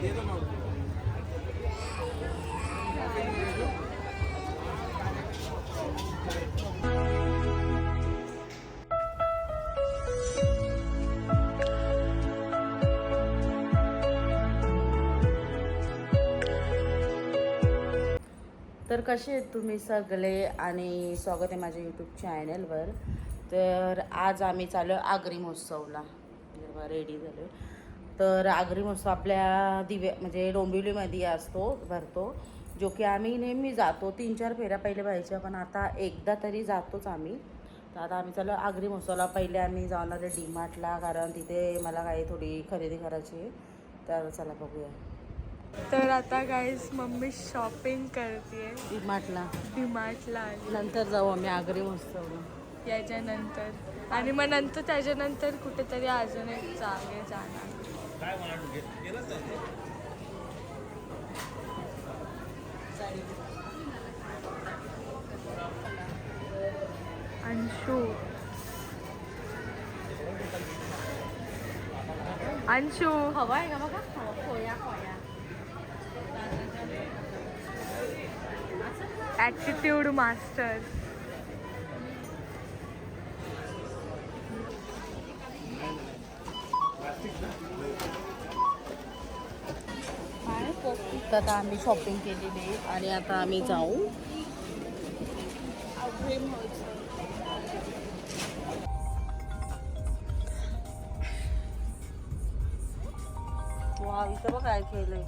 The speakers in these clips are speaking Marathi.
तर कसे आहेत तुम्ही सगळे आणि स्वागत आहे माझ्या यूट्यूब चॅनलवर तर आज आम्ही चाललो आगरी महोत्सवला. म्हणजे रेडी झालो तर आगरी महोत्सव आपल्या दिव्या म्हणजे डोंबिवलीमध्ये असतो भरतो जो की आम्ही नेहमी जातो. तीन चार फेऱ्या पहिले व्हायच्या पण आता एकदा तरी जातोच आम्ही. तर आता आम्ही चाललो आगरी महोत्सवला पहिले आम्ही जाणार आहे डीमार्टला कारण तिथे मला काही थोडी खरेदी करायची आहे. तर चला बघूया. तर आता गाईज मम्मी शॉपिंग करते डीमार्टला. डीमार्टला आली. नंतर जाऊ आम्ही आगरी महोत्सवला. याच्यानंतर. आणि मग नंतर त्याच्यानंतर कुठेतरी अजून एक जागे जाणार. अंशू. अंशू. हवा आहे का बघा? खोया खोया. ॲटिट्यूड मास्टर तर आता आम्ही शॉपिंग केलेली आणि आता आम्ही जाऊ. वा इथं बघ काय केलंय.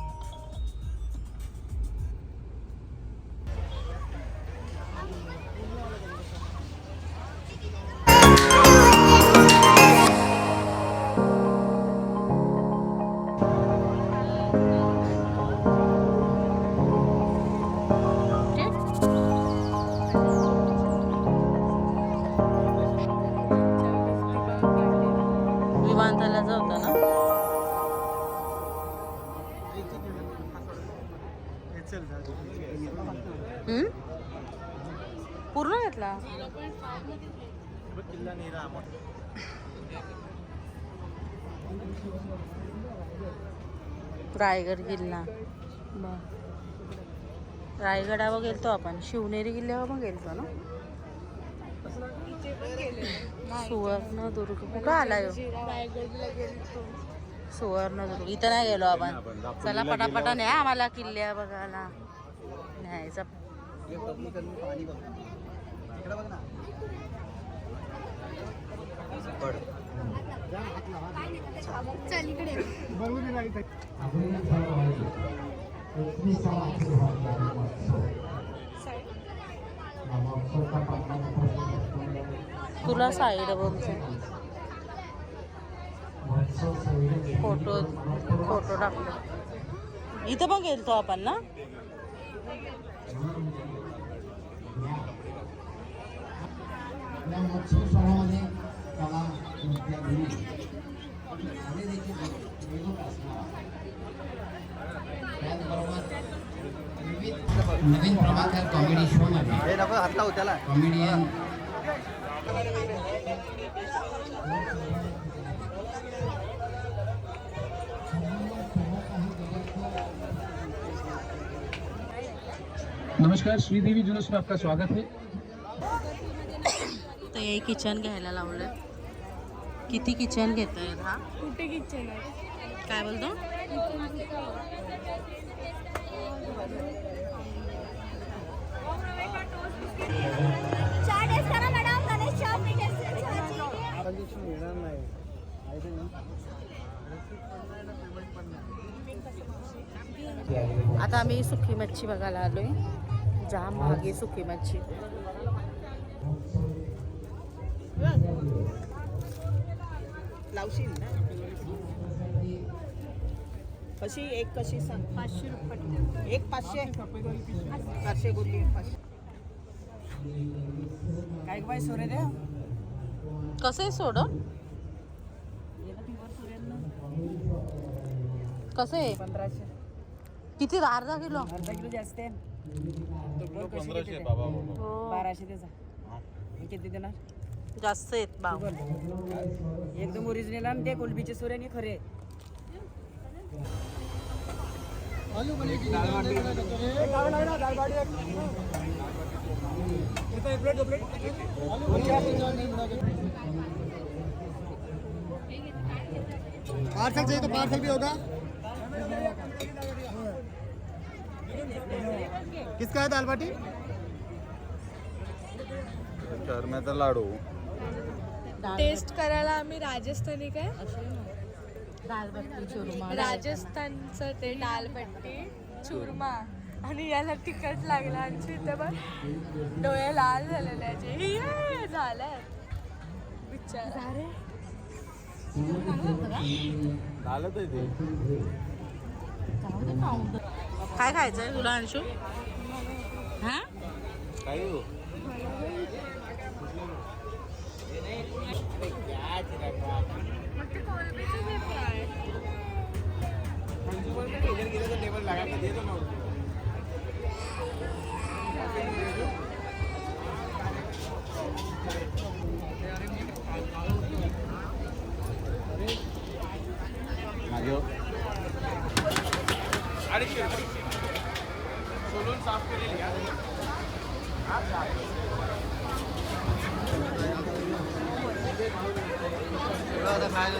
पूर्ण घेतला? रायगड किल्ला. बर रायगडावर गेलतो आपण. शिवनेरी किल्ल्यावर पण गेलतो ना? सुवर्णदुर्ग कुठं आलाय हो? सुवर्णदुर्ग इथं नाही गेलो आपण. चला पटापटा न्या आम्हाला किल्ल्या बघायला. न्यायचा. तुला साईड बोलते फोटो फोटो टाकलो इथं पण गेलतो आपण ना? नवीन प्रभाकर कॉमेडी शो मध्ये. कॉमेडियन नमस्कार श्रीदेवी जुलूस में आपका स्वागत है। तर हे किचन घ्यायला लावलं किती किचन घेत आहेत हा? कुठे किचन आहे? काय बोलतो? आता आम्ही सुकी मच्छी बघायला आलोय. जाम महागे सुकी मच्छी लावशील ना? कशी एक कशी सांग? पाचशे रुपये. एक पाचशे? चारशे पाचशे काय बाय सोरे द्या कसं आहे सोड कसं आहे? पंधराशे. किती? अर्धा किलो. अर्धा किलो जास्त आहे. बाराशे त्याचा हे. किती देणार? जास्त आहेत भाव बोल. एकदम ओरिजिनल आणि ते कोलबीचे सोरे आणि खरे. पार्सल चाहिए तो पार्सल भी होगा. किसका है दाल बाटी चरम्याचा लाडू. टेस्ट करायला आम्ही राजस्थानी काय? चुरमा. राजस्थानचं ते दालपट्टी चुरमा. आणि याला तिखट लागला आणि इथे पण डोळे लाल झालेले याचे. झालंय. बिचारा झालं ते. ते काय खायचंय? तुला अंशू? हा? काय हो? काय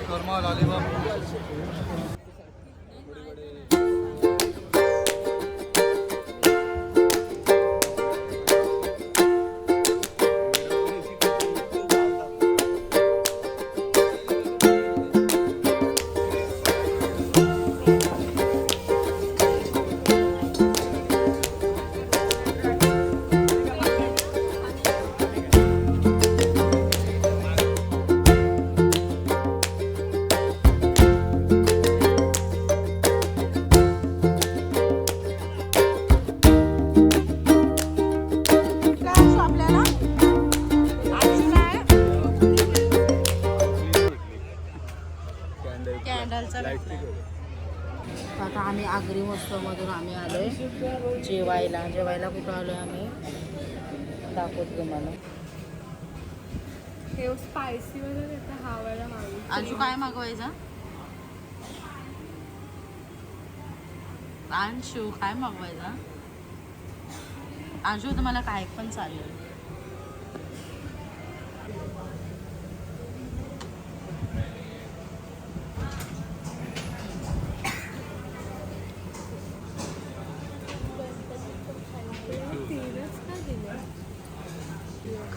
आम्ही आगरी महोत्सवमधून आम्ही आलोय. जेवायला जेवायला कुठं आलोय आम्ही? दाखवतो तुम्हाला. हे स्पायसी वगैरे हा अंशू काय मागवायचा? अंशू काय मागवायचा? अंशू तुम्हाला काय पण चालेल.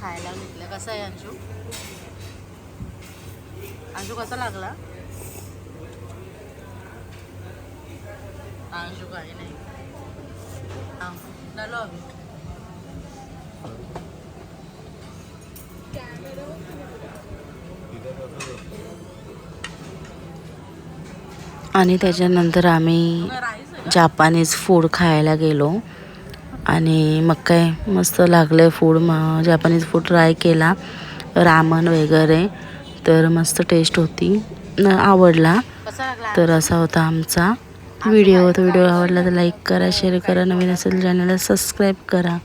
खायला घेतलं कसं आहे अंशू? अंशू कसा लागला? अंशू काही नाही. आम्ही आणि त्याच्यानंतर आम्ही जापानीज फूड खायला गेलो. आणि मग काय मस्त लागलं फूड मग जॅपनीज फूड ट्राय केला. रामन वगैरे. तर मस्त टेस्ट होती. न आवडला. तर असा होता आमचा व्हिडिओ तो व्हिडिओ आवडला तर लाईक करा शेअर करा. नवीन असेल चॅनलला सबस्क्राईब करा.